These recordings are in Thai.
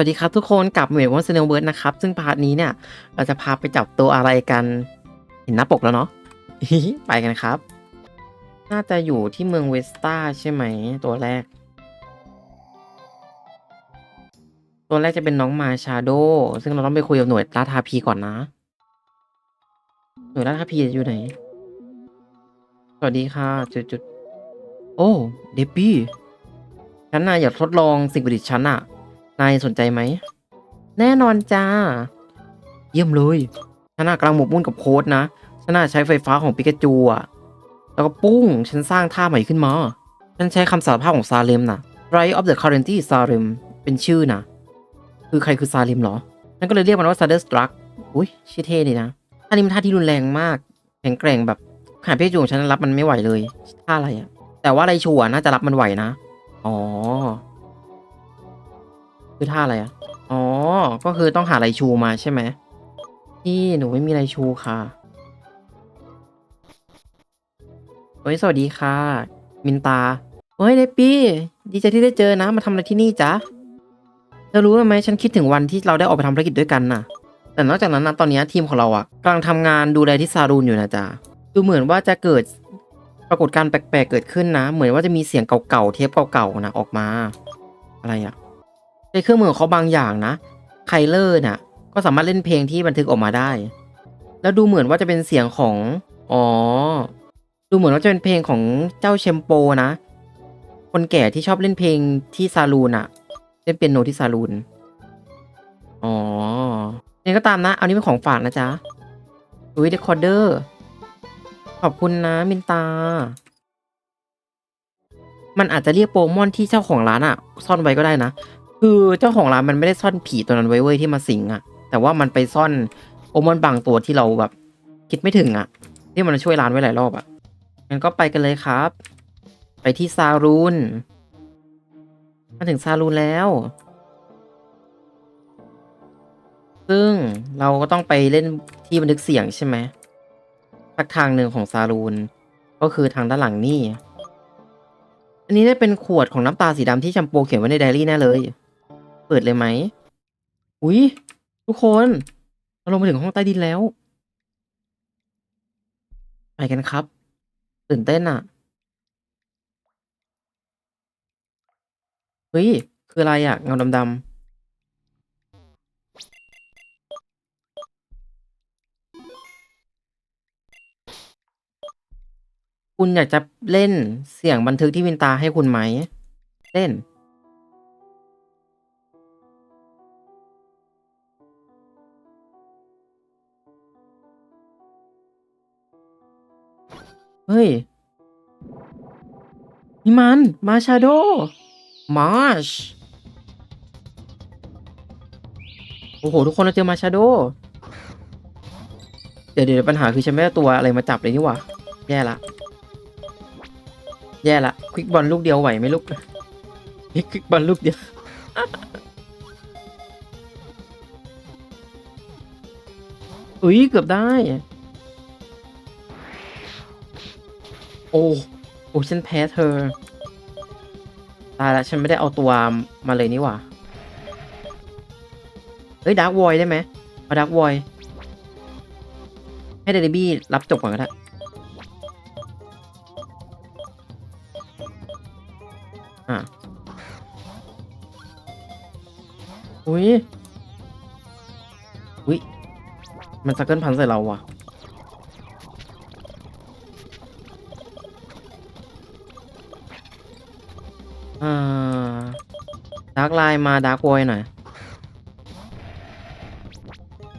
วัสดีครับทุกคนกลับเหมวอนเซเนลเบิร์ดนะครับ ซึ่งพาร์ทนี้เนี่ย เราจะพาไปจับตัวอะไรกัน เห็นหน้าปกแล้วเนาะไปกันครับ น่าจะอยู่ที่เมืองเวสตาใช่ไหม ตัวแรก ตัวแรกจะเป็นน้องมาชาโด ซึ่งเราต้องไปคุยกับหน่วยราทาพีก่อนนะ หน่วยราทาพีอยู่ไหน สวัสดีค่ะจุดจุดโอ้เดบบี้ฉันน่ะอยากทดลองสิ่งประดิษฐ์ฉันอะ นายสนใจไหม แน่นอนจ้า เยี่ยมเลยฉันน่ะกำลังหมกมุ่นกับโค้ดนะฉันน่ะใช้ไฟฟ้าของปิกาจูอะแล้วก็ปุ้ง ฉันสร้างท่าใหม่ขึ้นมา ฉันใช้คำสารภาพของซาเลมน่ะ Right of the Currency ซาเลมเป็นชื่อนะ คือใครคือซาเลมเหรอ ฉันก็เลยเรียกมันว่า Thunderstruck อุ้ยชื่อเท่ดีนะท่านี้มันท่าที่รุนแรงมาก แข็งแกร่งแบบขาดพี่จูของฉันรับมันไม่ไหวเลยท่าอะไรอะแต่ว่าไรชัวน่าจะรับมันไหวนะ อ๋อ คือท่าอะไรอะอ๋อ ก็คือต้องหาไรชูมาใช่ไหมพี่หนูไม่มีไรชูค่ะเฮ้ยสวัสดีค่ะ มินตาเฮ้ยเดปปี้ ดีใจที่ได้เจอนะ มาทำอะไรที่นี่จ๊ะเธอรู้ไหมฉันคิดถึงวันที่เราได้ออกไปทำภารกิจด้วยกันน่ะ แต่นอกจากนั้นนะตอนนี้ทีมของเราอะกำลังทำงานดูแลที่ซารูนอยู่นะจ๊ะดูเหมือนว่าจะเกิดปรากฏการณ์แปลกๆเกิดขึ้นนะ เหมือนว่าจะมีเสียงเก่าๆเทปเก่าๆนะออกมา อะไรอะ ในเครื่องมือของเขาบางอย่างนะไคลเลอร์น่ะ ก็สามารถเล่นเพลงที่บันทึกออกมาได้ แล้วดูเหมือนว่าจะเป็นเสียงของ อ๋อ ดูเหมือนว่าจะเป็นเพลงของเจ้าเชมโปนะ คนแก่ที่ชอบเล่นเพลงที่ซาลูนอะเล่นเปียโนที่ซาลูน อ๋อยังไงก็ตามนะ เอานี้เป็นของฝากนะจ๊ะอุ้ยเดคอร์เดอร์ ขอบคุณนะมินตา มันอาจจะเรียกโปเกมอนที่เจ้าของร้านอะซ่อนไว้ก็ได้นะ คือเจ้าของร้านมันไม่ได้ซ่อนผีตัวนั้นไว้เว้ยที่มาสิงอะแต่ว่ามันไปซ่อนโปเกมอนบางตัวที่เราแบบ คิดไม่ถึงอะที่มันช่วยร้านไว้หลายรอบอะงั้นก็ไปกันเลยครับ ไปที่ซารูนมาถึงซารูนแล้ว ซึ่งเราก็ต้องไปเล่นที่บันทึกเสียงใช่ไหมสักทางหนึ่งของซารูนก็คือทางด้านหลังนี่ อันนี้ได้เป็นขวดของน้ำตาสีดำที่แชมโปเขียนไว้ในไดอารี่แน่เลย เปิดเลยไหม อุ๊ยทุกคนเราลงมาถึงห้องใต้ดินแล้ว ไปกันครับ ตื่นเต้นอะเฮ้ย คืออะไรอะเงาดำๆคุณอยากจะเล่นเสียงบันทึกที่วินตาให้คุณไหม เล่น เฮ้ย นี่มัน มาชาโด มาช โอ้โห ทุกคนเราเจอมาชาโด เดี๋ยวเดี๋ยวปัญหาคือฉันไม่ได้ตัวอะไรมาจับเลยนี่หว่า แย่ละ แย่ละ ควิกบอลลูกเดียวไหวไหมลูกควิกบอลลูกเดียวอุ้ยเกือบได้ โอ้โอ้ฉันแพ้เธอ ตายละฉันไม่ได้เอาตัวมาเลยนี่หว่า เฮ้ยดาร์กวอยได้ไหมเอาดาร์กวอย ให้เดดบี้รับจบก่อนก็ได้อะอุ้ยอุ้ยมันซักเกิลพันใส่เราว่ะ อ่าดาร์กไลน์มาดาร์กวอยหน่อย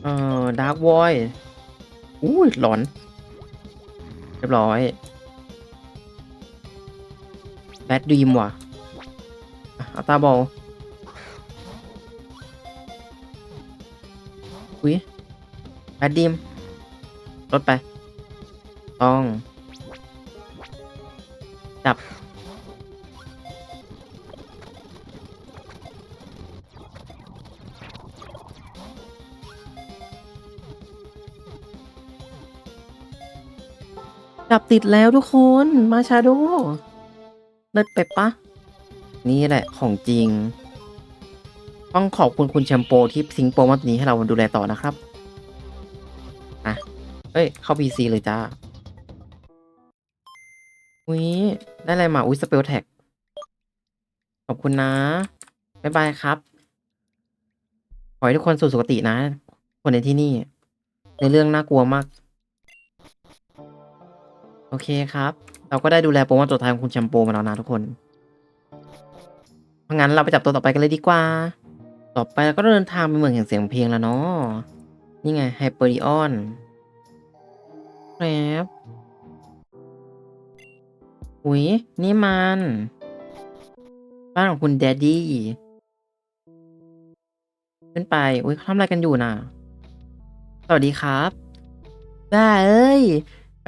เอ่อดาร์กวอยอุ้หลอน เรียบร้อยแบดดีมว่ะอะเอาตาบอลอุ้ยแบดดีมลดไป ต้อง จับ จับติดแล้วทุกคนมาชาโดเลิศไปปะ นี่แหละของจริง ต้องขอบคุณคุณแชมโปที่ทิ้งโปรโมทนี้ให้เราดูแลต่อนะครับ อะ เอ้ย เข้า PC เลยจ้า อุ้ย ได้อะไรมา อุ้ยสเปลแท็ก ขอบคุณนะ บ๊ายบายครับ ขอให้ทุกคนสู่สุคตินะ คนในที่นี่ ในเรื่องน่ากลัวมาก โอเคครับ เราก็ได้ดูแลโปรโมทตัวท้ายของคุณแชมโปมาแล้วนะทุกคนเพราะงั้นเราไปจับตัวต่อไปกันเลยดีกว่า ต่อไปเราก็เดินทางไปเมืองแห่งเสียงเพลงแล้วเนาะนี่ไงไฮเปอริออนครับอุ้ยนี่มัน บ้านของคุณแดดดี้ขึ้นไป อุ้ยทำอะไรกันอยู่น่ะ สวัสดีครับ ได้เอ้ย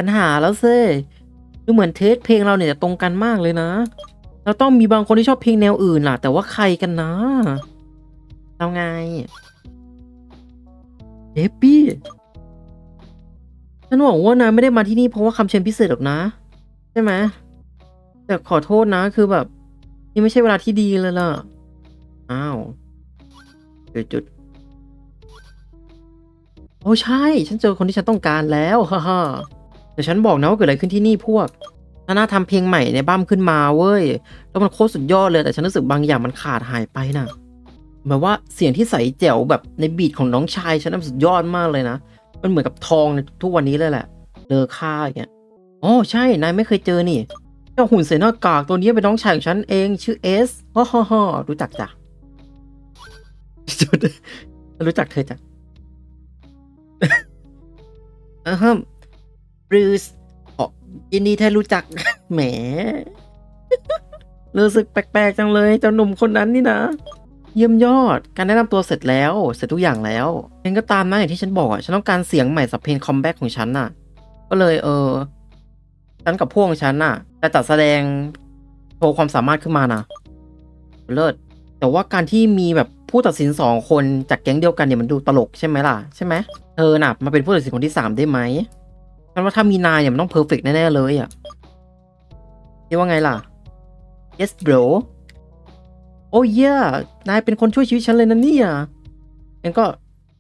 ปัญหาแล้วเซ่ดูเหมือนเทสเพลงเราเนี่ยจะตรงกันมากเลยนะ เราต้องมีบางคนที่ชอบเพลงแนวอื่นล่ะ แต่ว่าใครกันนะเอาไงเดปปี้ฉันหวังว่านายไม่ได้มาที่นี่เพราะว่าคำเชิญพิเศษหรอกนะ ใช่ไหมแต่ขอโทษนะคือแบบ นี่ไม่ใช่เวลาที่ดีเลยล่ะ อ้าวจุดจุดโอ้ใช่ ฉันเจอคนที่ฉันต้องการแล้วฮ่าฮ่า แต่ฉันบอกนะว่าเกิดอะไรขึ้นที่นี่พวกนาน่าทำเพลงใหม่ในบ้ามขึ้นมาเว้ย แล้วมันโคตรสุดยอดเลย แต่ฉันรู้สึกบางอย่างมันขาดหายไปน่ะแบบว่าเสียงที่ใสแจ๋วแบบในบีทของน้องชายฉันนั้นสุดยอดมากเลยนะ มันเหมือนกับทองในทุกวันนี้เลยแหละเลอค่าอย่างเงี้ย อ๋อใช่ นายไม่เคยเจอนี่ เจ้าหุ่นใส่หน้ากากตัวนี้เป็นน้องชายของฉันเองชื่อเอสฮ่าฮ่าฮ่ารู้จักจ้ะ รู้จักเธอจ้ะอือฮึ บรูซอ๋อยินดีที่รู้จัก แหม รู้สึกแปลกๆจังเลยเจ้าหนุ่มคนนั้นนี่นะ เยี่ยมยอด การแนะนำตัวเสร็จแล้ว เสร็จทุกอย่างแล้วเองก็ตามนะอย่างที่ฉันบอกอะฉันต้องการเสียงใหม่สับเพลงคอมแบ็กของฉันน่ะ ก็เลยเออ ฉันกับพวกของฉันน่ะ จะจัดแสดงโชว์ความสามารถขึ้นมานะเลิศ แต่ว่าการที่มีแบบผู้ตัดสินสองคนจากแก๊งเดียวกันเนี่ยมันดูตลกใช่ไหมล่ะ ใช่ไหมเธอน่ะมาเป็นผู้ตัดสินคนที่สามได้ไหม ฉันว่าถ้ามีนายเนี่ยมันต้องเพอร์เฟกแน่ ๆ เลยอะคิดว่าไงล่ะ yes bro โอ้ยเย่นายเป็นคนช่วยชีวิตฉันเลยนะเนี่ยงั้นก็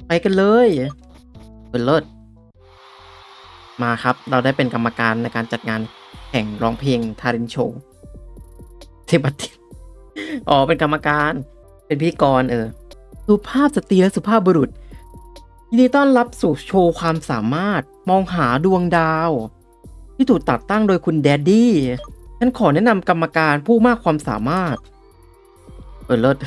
ไปกันเลยเป็นเลิศมาครับ เราได้เป็นกรรมการในการจัดงานแข่งร้องเพลงทารินโชว์เทบัติอ๋อ เป็นกรรมการ เป็นพิธีกรเออ สุภาพสตรีและสุภาพบุรุษ ยินดีต้อนรับสู่โชว์ความสามารถมองหาดวงดาว ที่ถูกตัดตั้งโดยคุณแดดดี้ฉันขอแนะนำกรรมการผู้มากความสามารถ เออเลิศ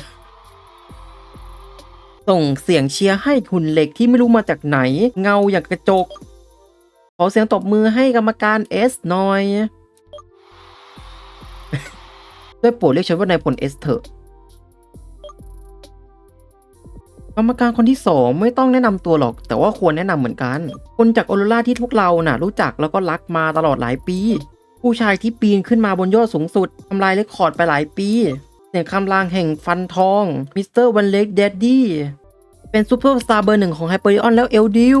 ส่งเสียงเชียร์ให้หุ่นเหล็กที่ไม่รู้มาจากไหน เงาอย่างกระจก ขอเสียงตบมือให้กรรมการเอสหน่อย ด้วยโปรดเรียกฉันว่านายพลเอสเถอะ กรรมการคนที่สองไม่ต้องแนะนำตัวหรอก แต่ว่าควรแนะนำเหมือนกัน คนจากออโรราที่พวกเราน่ะ รู้จักแล้วก็รักมาตลอดหลายปี ผู้ชายที่ปีนขึ้นมาบนยอดสูงสุดทำลายเรคคอร์ดไปหลายปีเสียงคำรางแห่งฟันทองมิสเตอร์วันเล็กเดดดี้เป็นซูเปอร์สตาร์เบอร์หนึ่งของไฮเปอริออนแล้วเอลดิว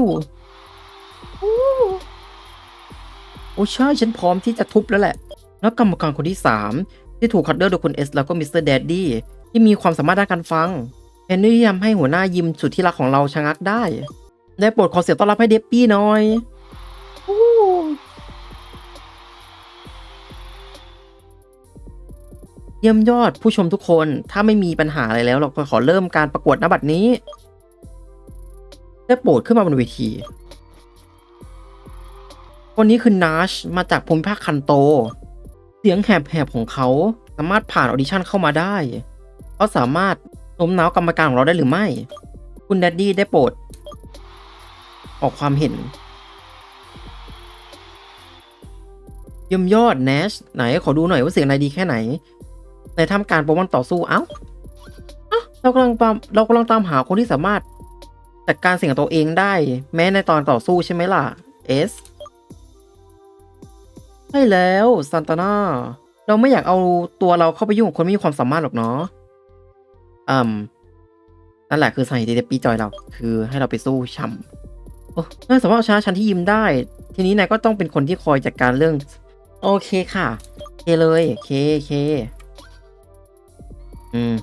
โอ้ใช่ฉันพร้อมที่จะทุบแล้วแหละ แล้วกรรมการคนที่ 3 ที่ถูกคัดเลือกโดยคุณเอสแล้วก็มิสเตอร์แดดดี้ที่มีความสามารถด้านการฟัง แทนที่จะทำให้หัวหน้ายิมสุดที่รักของเราชะงักได้ ได้โปรดขอเสียงต้อนรับให้เดปปี้หน่อยเยี่ยมยอดผู้ชมทุกคนถ้าไม่มีปัญหาอะไรแล้ว เราขอเริ่มการประกวดนบัตรนี้ ได้โปรดขึ้นมาบนเวที คนนี้คือนาชมาจากภูมิภาคคันโต เสียงแหบๆของเขาสามารถผ่านออดิชั่นเข้ามาได้เขาสามารถ โน้มน้าวกรรมการของเราได้หรือไม่ คุณแดดดี้ได้โปรด ออกความเห็นเยี่ยมยอดแนชไหนขอดูหน่อยว่าเสียงนายดีแค่ไหน ในทำการโปรมันต่อสู้ เอ้าเอ้าเรากำลังตามเรากำลังตามหาคนที่สามารถจัดการเสียงตัวเองได้ แม้ในตอนต่อสู้ใช่ไหมล่ะเอสใช่แล้วซันตาน่าเราไม่อยากเอาตัวเราเข้าไปยุ่งกับคนไม่มีความสามารถหรอกเนาะ อืมนั่นแหละคือสาเหตุที่ปีจอยเรา คือให้เราไปสู้ช่ำโอ้นายสามารถเอาชนะฉันที่ยิมได้ ทีนี้นายก็ต้องเป็นคนที่คอยจัดการเรื่อง โอเคค่ะ เคเลยเคเค อืม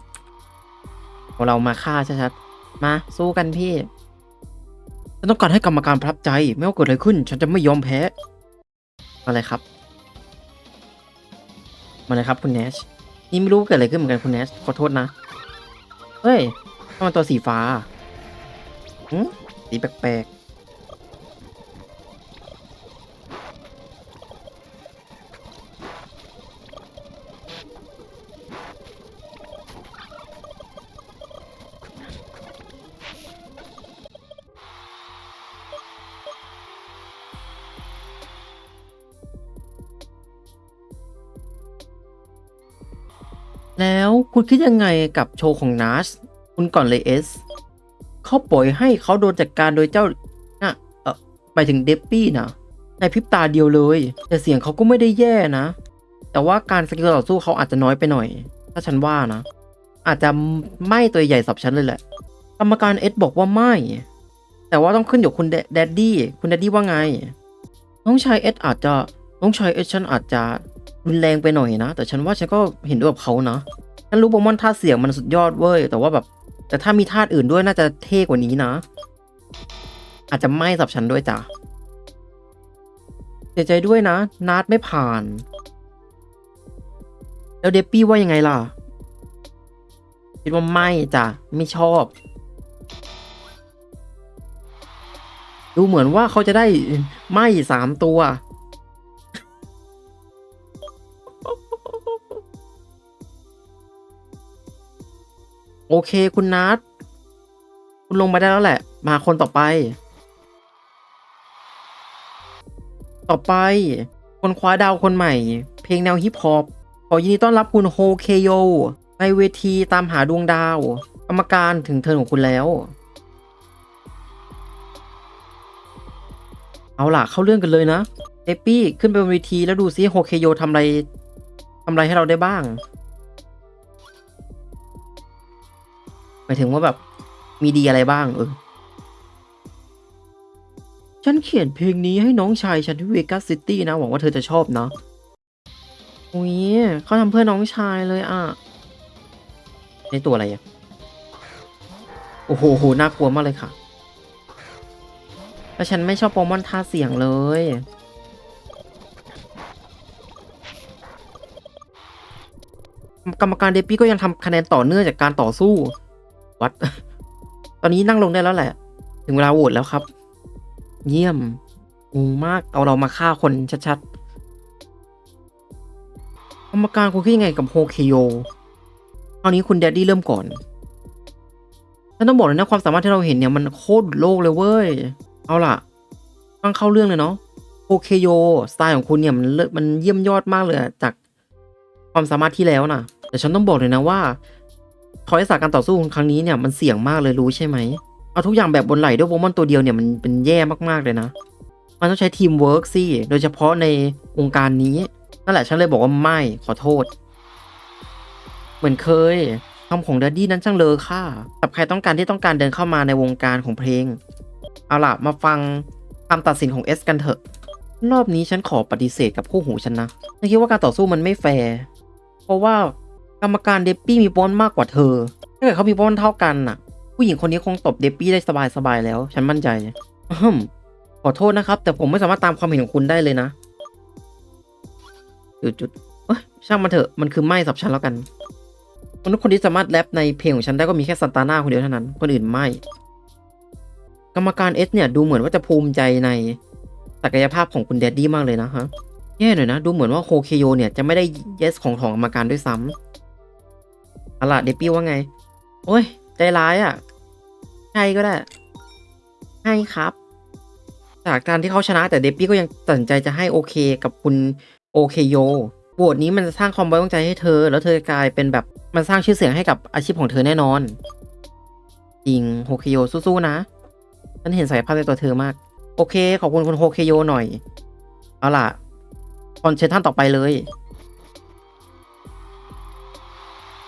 เอาเรามาฆ่าชัดๆ มาสู้กันพี่ฉันต้องการให้กรรมการประทับใจ ไม่ว่าเกิดอะไรขึ้น ฉันจะไม่ยอมแพ้อะไรครับ มาเลยครับคุณแนชนี่ไม่รู้เกิดอะไรขึ้นเหมือนกันคุณแนชขอโทษนะ เฮ้ยทำไมตัวสีฟ้าหืมสีแปลกๆ คุณคิดยังไงกับโชว์ของนัสคุณก่อนเลยเอสเขาปล่อยให้เขาโดนจัดการโดยเจ้าน่ะเออไปถึงเดปปี้นะในพริบตาเดียวเลย แต่เสียงเขาก็ไม่ได้แย่นะ แต่ว่าการสกิลต่อสู้เขาอาจจะน้อยไปหน่อย ถ้าฉันว่านะ อาจจะไม่ตัวใหญ่สับฉันเลยแหละกรรมการเอสบอกว่าไม่ แต่ว่าต้องขึ้นอยู่คุณแดดดี้คุณแดดดี้ว่าไง น้องชายเอสอาจจะน้องชายเอสฉันอาจจะรุนแรงไปหน่อยนะ แต่ฉันว่าฉันก็เห็นด้วยกับเขานะ ฉันรู้โปเกมอนท่าเสียงมันสุดยอดเว้ย แต่ว่าแบบ แต่ถ้ามีธาตุอื่นด้วยน่าจะเท่กว่านี้นะ อาจจะไม่สับฉันด้วยจ้ะเสียใจด้วยนะ นาดไม่ผ่าน แล้วเดปปี้ว่ายังไงล่ะ คิดว่าไม่จ้ะ ไม่ชอบ ดูเหมือนว่าเขาจะได้ไม่สามตัว โอเคคุณนัทคุณลงมาได้แล้วแหละ มาคนต่อไป ต่อไป คนคว้าดาวคนใหม่ เพลงแนวฮิปฮอปขอยินดีต้อนรับคุณโฮเคโยในเวทีตามหาดวงดาว กรรมการถึงเทิร์นของคุณแล้ว เอาล่ะเข้าเรื่องกันเลยนะเอปปี้ขึ้นไปบนเวทีแล้วดูซิโฮเคโยทำอะไรทำอะไรให้เราได้บ้างายถึงว่าแบบมีดีอะไรบ้างเออฉันเขียนเพลงนี้ให้น้องชายฉันที่เวกัสซิตี้นะ หวังว่าเธอจะชอบนะอุ้ยเขาทำเพื่อน้องชายเลยอะในตัวอะไรอะ โอ้โหโหน่ากลัวมากเลยค่ะแล้วฉันไม่ชอบโปมอนท่าเสียงเลย กรรมการเดปี้ก็ยังทำคะแนนต่อเนื่องจากการต่อสู้ วัด ตอนนี้นั่งลงได้แล้วแหละ ถึงเวลาโหวตแล้วครับ เยี่ยมงงมากเอาเรามาฆ่าคนชัดๆกรรมการคุณคิดยังไงกับโฮเคโยคราวนี้คุณแดดดี้เริ่มก่อนฉันต้องบอกเลยนะความสามารถที่เราเห็นเนี่ยมันโคตรโลกเลยเว้ย เอาล่ะฟังเข้าเรื่องเลยเนาะโฮเคโยสไตล์ของคุณเนี่ยมันเลิมันเยี่ยมยอดมากเลยจากความสามารถที่แล้วนะแต่ฉันต้องบอกเลยนะว่า ทอยศาสตร์การต่อสู้ครั้งนี้เนี่ยมันเสี่ยงมากเลยรู้ใช่ไหมเอาทุกอย่างแบบบนไหลด้วยโวมอนตัวเดียวเนี่ยมันเป็นแย่มากๆเลยนะ มันต้องใช้ทีมเวิร์กสิโดยเฉพาะในวงการนี้ นั่นแหละฉันเลยบอกว่าไม่ขอโทษ เหมือนเคยคำของดัดดี้นั้นช่างเลอค่ากับใครต้องการที่ต้องการเดินเข้ามาในวงการของเพลง เอาล่ะมาฟังคำตัดสินของเอสกันเถอะ รอบนี้ฉันขอปฏิเสธกับคู่หูฉันนะฉันคิดว่าการต่อสู้มันไม่แฟร์เพราะว่า กรรมการเดปปี้มีบอลมากกว่าเธอ ถ้าเกิดเขามีบอลเท่ากันน่ะ ผู้หญิงคนนี้คงตบเดปปี้ได้สบายๆแล้ว ฉันมั่นใจอืมขอโทษนะครับ แต่ผมไม่สามารถตามความเห็นของคุณได้เลยนะ จุดๆเอ้ยช่างมันเถอะ มันคือไม่สับฉันแล้วกันคนทุกคนที่สามารถแรปในเพลงของฉันได้ก็มีแค่ซันตาน่าคนเดียวเท่านั้น คนอื่นไม่ กรรมการเอสเนี่ยดูเหมือนว่าจะภูมิใจในศักยภาพของคุณแดดดี้มากเลยนะฮะ แย่หน่อยนะ ดูเหมือนว่าโฮเคโยเนี่ยจะไม่ได้เยสของของกรรมการด้วยซ้ำ เอาล่ะเดปปี้ว่าไง โอ้ย ใจร้ายอะ่ะ ใช่ก็ได้ ให้ครับ จากการที่เขาชนะแต่เดปปี้ก็ยังตัดสินใจจะให้โอเคกับคุณโอเคโยโหวตนี้มันจะสร้างความไว้วางใจให้เธอ แล้วเธอจะกลายเป็นแบบมันสร้างชื่อเสียงให้กับอาชีพของเธอแน่นอน จริงโฮเคโยสู้ๆนะฉันเห็นศักยภาพในตัวเธอมาก โอเค ขอบคุณคุณโฮเคโยหน่อย เอาล่ะคอนเชิญท่านต่อไปเลย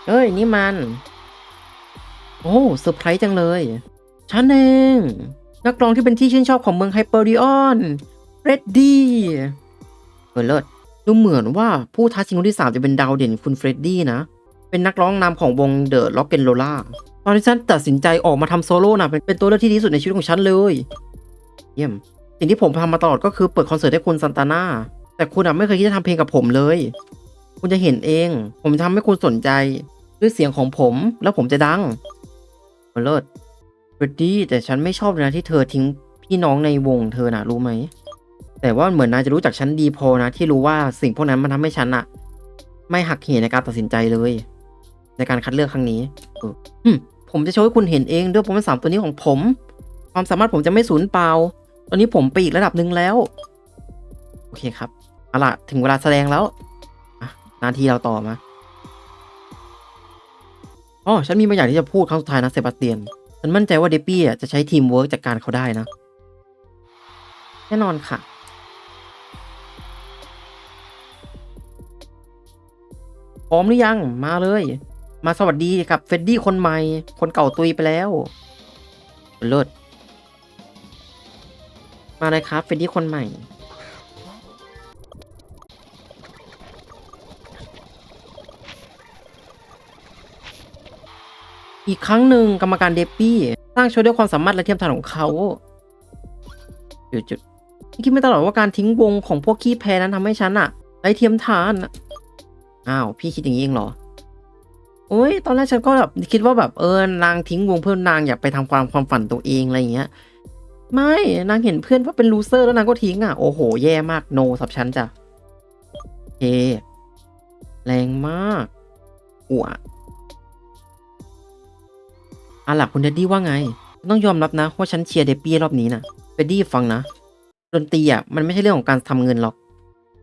เอ้ย นี่มัน โอ้เซอร์ไพรส์จังเลย ฉันเอง นักร้องที่เป็นที่ชื่นชอบของเมืองไฮเปอริออนเรดดี้เออเลิศดูเหมือนว่าผู้ท้าชิงคนที่สามจะเป็นดาวเด่นคุณเฟรดดี้นะ เป็นนักร้องนำของวงเดอะล็อกเกนโ o ล่าตอนที่ฉันตัดสินใจออกมาทำโซโล่นะเป็นเป็นตัวเลือกที่ดีที่สุดในชีวิตของฉันเลย เยี่ยม สิ่งที่ผมทำมาตลอดก็คือเปิดคอนเสิร์ตให้คุณซันตาน่าแต่คุณอะไม่เคยคิดจะทำเพลงกับผมเลย คุณจะเห็นเอง ผมทำให้คุณสนใจ ด้วยเสียงของผมแล้วผมจะดังเลิศเฟรดดี้แต่ฉันไม่ชอบนะที่เธอทิ้งพี่น้องในวงเธอน่ะรู้ไหม แต่ว่าเหมือนนายจะรู้จักฉันดีพอนะ ที่รู้ว่าสิ่งพวกนั้นมันทำให้ฉันอะไม่หักเหในการตัดสินใจเลย ในการคัดเลือกครั้งนี้อืมผมจะโชว์ให้คุณเห็นเองด้วยผมเป็นสามตัวนี้ของผม ความสามารถผมจะไม่สูญเปล่า ตอนนี้ผมไปอีกระดับหนึ่งแล้ว โอเคครับเอาล่ะถึงเวลาแสดงแล้วนาทีเราต่อมา อ๋อฉันมีบางอย่างที่จะพูดครั้งสุดท้ายนะเซบาสเตียน ฉันมั่นใจว่าเดปปี้อะจะใช้ทีมเวิร์กจัดการเขาได้นะ แน่นอนค่ะ พร้อมหรือยังมาเลย มาสวัสดีกับเฟดดี้คนใหม่ คนเก่าตุยไปแล้วเลิศมาเลยครับเฟดดี้คนใหม่ อีกครั้งหนึ่งกรรมการเดปปี้สร้างโชว์ด้วยความสามารถและเทียมทานของเขาจุดจุดคิดไม่ตลอดว่าการทิ้งวงของพวกขี้แพ้นั้นทำให้ฉันอะไร้เทียมทานอะอ้าวพี่คิดอย่างนี้เองเหรอโอ้ยตอนแรกฉันก็แบบคิดว่าแบบเออนางทิ้งวงเพื่อนนางอยากไปทำความความฝันตัวเองอะไรอย่างเงี้ย ไม่นางเห็นเพื่อนว่าเป็นลูเซอร์แล้วนางก็ทิ้งอะโอ้โหแย่มากโนสับฉันจ้ะเอแรงมากอัว อะล่ะคุณเดดดี้ว่าไง ต้องยอมรับนะว่าฉันเชียร์เดปปี้รอบนี้นะเดดดี้ฟังนะ ดนตรีอะมันไม่ใช่เรื่องของการทำเงินหรอก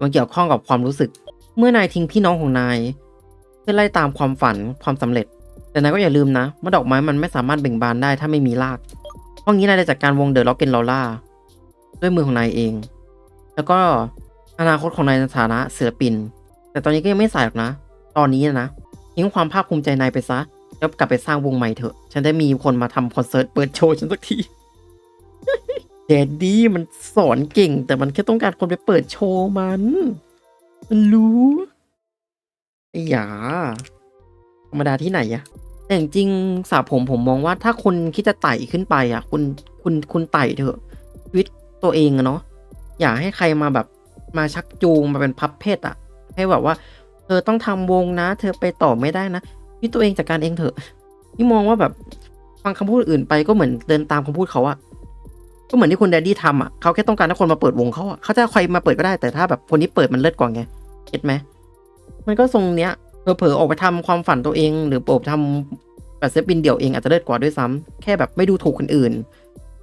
มันเกี่ยวข้องกับความรู้สึก เมื่อนายทิ้งพี่น้องของนาย เพื่อไล่ตามความฝันความสำเร็จ แต่นายก็อย่าลืมนะว่าดอกไม้มันไม่สามารถเบ่งบานได้ถ้าไม่มีราก เพราะงี้นายได้จัดการวงเดอะล็อกเกนลอล่าด้วยมือของนายเอง แล้วก็อนาคตของนายในฐานะศิลปิน แต่ตอนนี้ก็ยังไม่สายหรอกนะ ตอนนี้นะทิ้งความภาคภูมิใจนายไปซะ แล้วกลับไปสร้างวงใหม่เถอะ ฉันได้มีคนมาทำคอนเสิร์ตเปิดโชว์ฉันสักทีแดดดี้มันสอนเก่ง แต่มันแค่ต้องการคนไปเปิดโชว์มัน มันรู้ไอ้หยาธรรมดาที่ไหนอะแต่จริงสาผมผมมองว่าถ้าคนคิดจะไต่ขึ้นไปอะคุณคุณคุณไต่เถอะชีวิตตัวเองอะเนาะอย่าให้ใครมาแบบมาชักจูงมาเป็นพับเพศอะให้แบบว่า เธอต้องทำวงนะ เธอไปต่อไม่ได้นะ พี่ตัวเองจัดการเองเถอะพี่มองว่าแบบฟังคำพูดอื่นไปก็เหมือนเดินตามคำพูดเขาอะก็เหมือนที่คุณแดดดี้ทำอะเขาแค่ต้องการให้คนมาเปิดวงเขาอะเขาจะใครมาเปิดก็ได้แต่ถ้าแบบคนนี้เปิดมันเลิศกว่าไงเก็ตไหมมันก็ทรงเนี้ยเผลอๆออกไปทำความฝันตัวเอง หรือออกไปทำแบบเซฟบินเดี่ยวเองอาจจะเลิศกว่าด้วยซ้ำแค่แบบไม่ดูถูกคนอื่น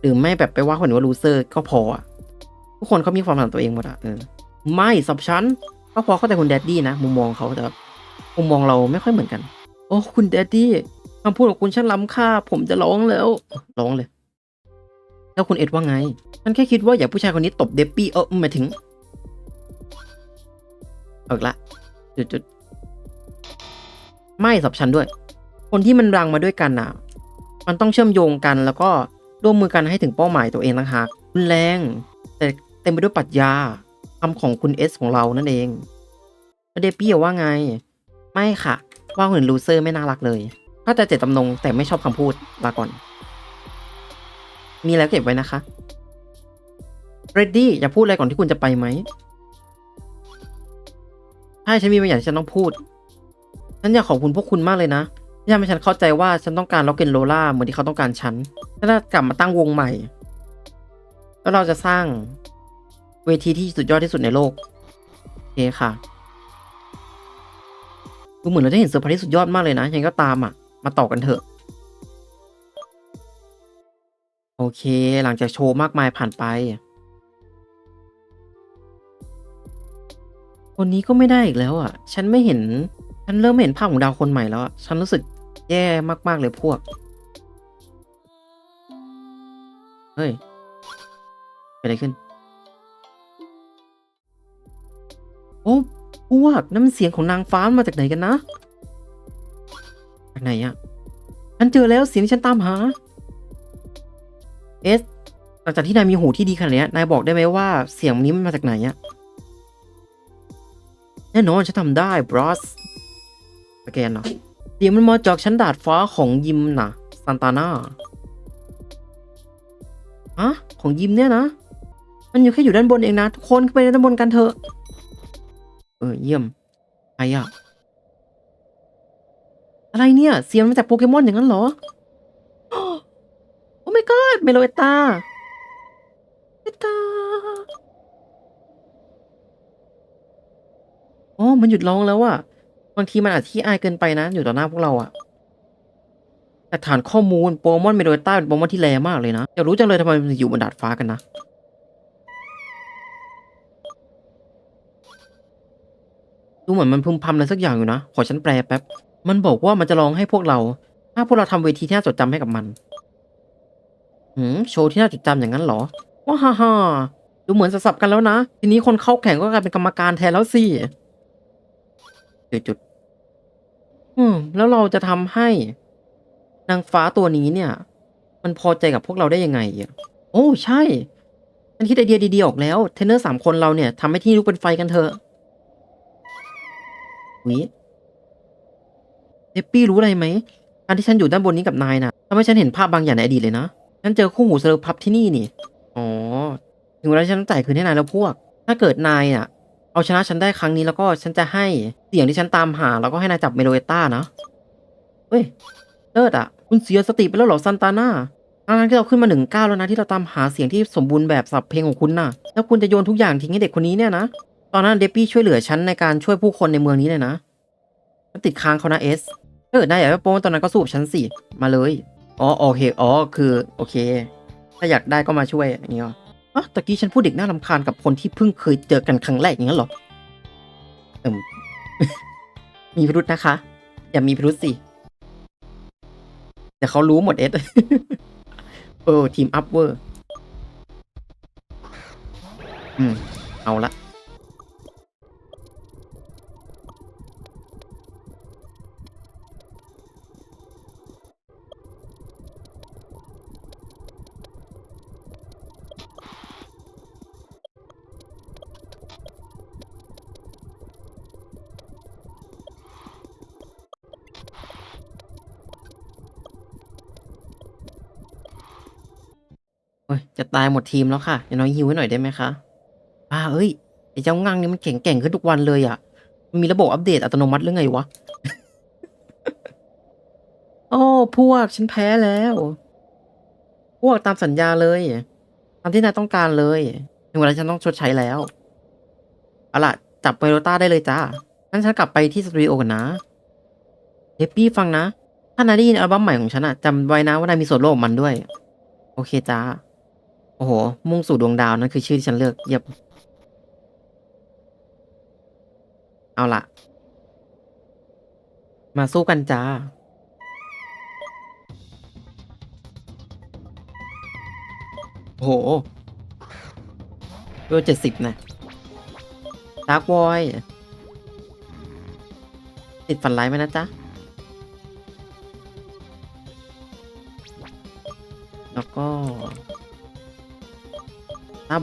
หรือไม่แบบไปว่าคนว่าลูเซอร์ก็พออะทุกคนเขามีความฝันตัวเองหมดอะเออไม่สับชั้นก็พอเข้าใจคุณแดดดี้นะมุมมองเขาแต่มุมมองเราไม่ค่อยเหมือนกัน โอ้คุณแดดดี้คำพูดของคุณช่างล้ำค่า ผมจะร้องแล้วร้องเลย แล้วคุณเอ็ดว่าไงฉันแค่คิดว่าอยากผู้ชายคนนี้ตบเดปปี้เออหมายถึงเอาอีกละจุดจุดๆไม่สับฉันด้วย คนที่มันรังมาด้วยกันน่ะ มันต้องเชื่อมโยงกันแล้วก็ร่วมมือกันให้ถึงเป้าหมายตัวเองต่างหากรุนแรง แต่เต็มไปด้วยปรัชญาคำของคุณเอสของเรานั่นเองแล้วเดปปี้ว่าไง ไม่ค่ะ ว่าคนอื่นลูเซอร์ไม่น่ารักเลยก็จะเจตจำนงแต่ไม่ชอบคำพูดลาก่อน มีแล้วเก็บไว้นะคะเรดดี้อย่าพูดอะไรก่อนที่คุณจะไปไหมใช่ฉันมีบางอย่างที่ฉันต้องพูด ฉันอยากขอบคุณพวกคุณมากเลยนะที่ทำให้ฉันเข้าใจว่าฉันต้องการล็อกเกนโลล่าเหมือนที่เขาต้องการฉันฉันจะกลับมาตั้งวงใหม่ แล้วเราจะสร้างเวทีที่สุดยอดที่สุดในโลกโอเคค่ะ เหมือนเราจะเห็นเซอร์ไพรส์ที่สุดยอดมากเลยนะ ยังก็ตามอะ มาต่อกันเถอะ โอเค หลังจากโชว์มากมายผ่านไป คนนี้ก็ไม่ได้อีกแล้วอะ ฉันไม่เห็น ฉันเริ่มเห็นภาพของดาวคนใหม่แล้วอะ ฉันรู้สึกแย่มากๆเลยพวก เฮ้ยเกิดอะไรขึ้น โอ้ พวกนั่นมันเสียงของนางฟ้ามาจากไหนกันนะ จากไหนอะฉันเจอแล้วเสียงที่ฉันตามหา เอสหลังจากที่นายมีหูที่ดีขนาดนี้นายบอกได้ไหมว่าเสียงนี้มันมาจากไหนอะแน่นอนฉันทำได้บรอสสแกนเนาะเสียงมันมาจากชั้นดาดฟ้าของยิมนะซันตาน่าอะของยิมเนี่ยนะ มันอยู่แค่อยู่ด้านบนเองนะ ทุกคนขึ้นไปด้านบนกันเถอะ เออ เยี่ยมใครอะอะไรเนี่ย เสียงมาจากโปเกมอนอย่างนั้นเหรอ โอ้ my god เมโลเอตาเอตาอ๋อ มันหยุดร้องแล้วอะบางทีมันอาจที่อายเกินไปนะ อยู่ต่อหน้าพวกเราอะแต่ฐานข้อมูลโปเกมอนเมโลเอตาเป็นโปเกมอนที่แรงมากเลยนะอยากรู้จังเลยทำไมมันอยู่บนดาดฟ้ากันนะ ดูเหมือนมันพึมพำอะไรสักอย่างอยู่นะ ขอฉันแปลแป๊บ มันบอกว่ามันจะลองให้พวกเรา ถ้าพวกเราทำเวทีที่น่าจดจำให้กับมัน หืม โชว์ที่น่าจดจำอย่างนั้นเหรอ ว้าฮ่าฮ่าดูเหมือนสับกันแล้วนะ ทีนี้คนเข้าแข่งก็กลายเป็นกรรมการแทนแล้วสิจุดจุดๆอืม แล้วเราจะทำให้ นางฟ้าตัวนี้เนี่ย มันพอใจกับพวกเราได้ยังไงอะโอ้ ใช่ ฉันคิดไอเดียดีๆออกแล้ว เทรนเนอร์สามคนเราเนี่ยทำให้ที่ลุกเป็นไฟกันเถอะ วิเดปปี้รู้อะไรไหมการที่ฉันอยู่ด้านบนนี้กับนายนะทำให้ฉันเห็นภาพบางอย่างในอดีตเลยนะ ฉันเจอคู่หูเซอร์พับที่นี่นี่ อ๋อ ถึงเวลาฉันต้องจ่ายคืนให้นายแล้วพวก ถ้าเกิดนายอะ เอาชนะฉันได้ครั้งนี้แล้วก็ฉันจะให้เสียงที่ฉันตามหา แล้วก็ให้นายจับเมโลเอต้านะ เฮ้ยเลิศอะ คุณเสียสติไปแล้วเหรอซันตาน่าทั้งนั้นที่เราขึ้นมาหนึ่งก้าวแล้วนะที่เราตามหาเสียงที่สมบูรณ์แบบสับเพลงของคุณน่ะ แล้วคุณจะโยนทุกอย่างทิ้งให้เด็กคนนี้เนี่ยนะ ตอนนั้นเดปปี้ช่วยเหลือฉันในการช่วยผู้คนในเมืองนี้เลยนะฉันติดค้างเขานะเอสถ้าเกิดนายอยากได้โป้ตอนนั้นก็สู้กับฉันสิมาเลยอ๋อโอเคอ๋อคือโอเค ถ้าอยากได้ก็มาช่วยอย่างเงี้ยอ๋อตะกี้ฉันพูดเด็กน่ารำคาญกับคนที่เพิ่งเคยเจอกันครั้งแรกอย่างนั้นหรอเอิมมีพิรุษนะคะ อย่ามีพิรุษสิเดี๋ยวเขารู้หมดเอสเออทีมอัพเวอร์ อืม เอาละ ยจะตายหมดทีมแล้วค่ะอย่างน้อยฮิวให้หน่อยได้ไหมคะอ่าเอ้ยไอ้เจ้างังนี่มันแข็งแกร่งขึ้นทุกวันเลยอะมันมีระบบอัปเดตอัตโนมัติหรือไงวะโอ้พวกฉันแพ้แล้ว พวกตามสัญญาเลยตามที่นายต้องการเลยถึงเวลาฉันต้องชดใช้แล้วเอาล่ะ จับไมโลต้าได้เลยจ้างั้นฉันกลับไปที่สตูดิโอกันนะเดปปี้ฟังนะ ถ้านายได้ยินอัลบั้มใหม่ของฉันอะจำไว้นะว่านายมีส่วนร่วมกับมันด้วย โอเคจ้า โอ้โห มุ่งสู่ดวงดาวนั่นคือชื่อที่ฉันเลือกเยียบ เอาละมาสู้กันจ้า โอ้โหเวลเจ็ดสิบนะดาร์กวอยติดฝันร้ายไหมนะจ๊ะ แล้วก็ หน้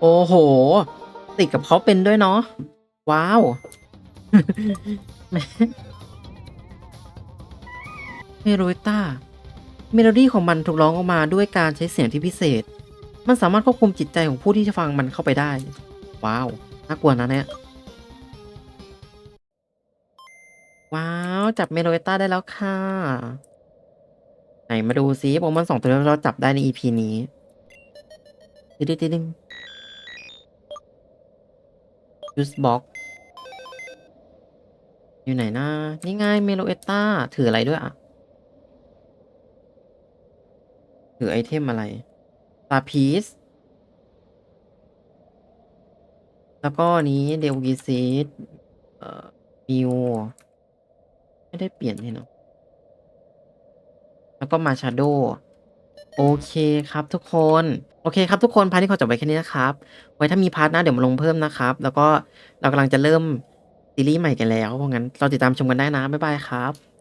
โอ้โห ติดกับเขาเป็นด้วยเนาะว้าว เมโรยต้า เมโลดี้ของมันถูกร้องออกมาด้วยการใช้เสียงที่พิเศษ มันสามารถควบคุมจิตใจของผู้ที่จะฟังมันเข้าไปได้ ว้าว น่ากลัวนะเนี่ย ว้าว จับเมโลยต้าได้แล้วค่ะ ไหนมาดูซิโปเกมอนสองตัวที่เราจับได้ใน EP นี้ตึ๊ดตึ๊ดตึ๊ ยูสบ็อกอยู่ไหนนะนี่ไงเมโลเอตตาถืออะไรด้วยอะ ถือไอเทมอะไรตาพีซแล้วก็นี้เดลกิซิสเอ่อมิวไม่ได้เปลี่ยนนี่เนาะแล้วก็มาชาโด โอเคครับทุกคน โอเคครับทุกคนพาร์ทนี้ขอจบไว้แค่นี้นะครับ ไว้ถ้ามีพาร์ทหน้าเดี๋ยวมาลงเพิ่มนะครับ แล้วก็เรากำลังจะเริ่มซีรีส์ใหม่กันแล้ว เพราะงั้นเราติดตามชมกันได้นะ บ๊ายบายครับ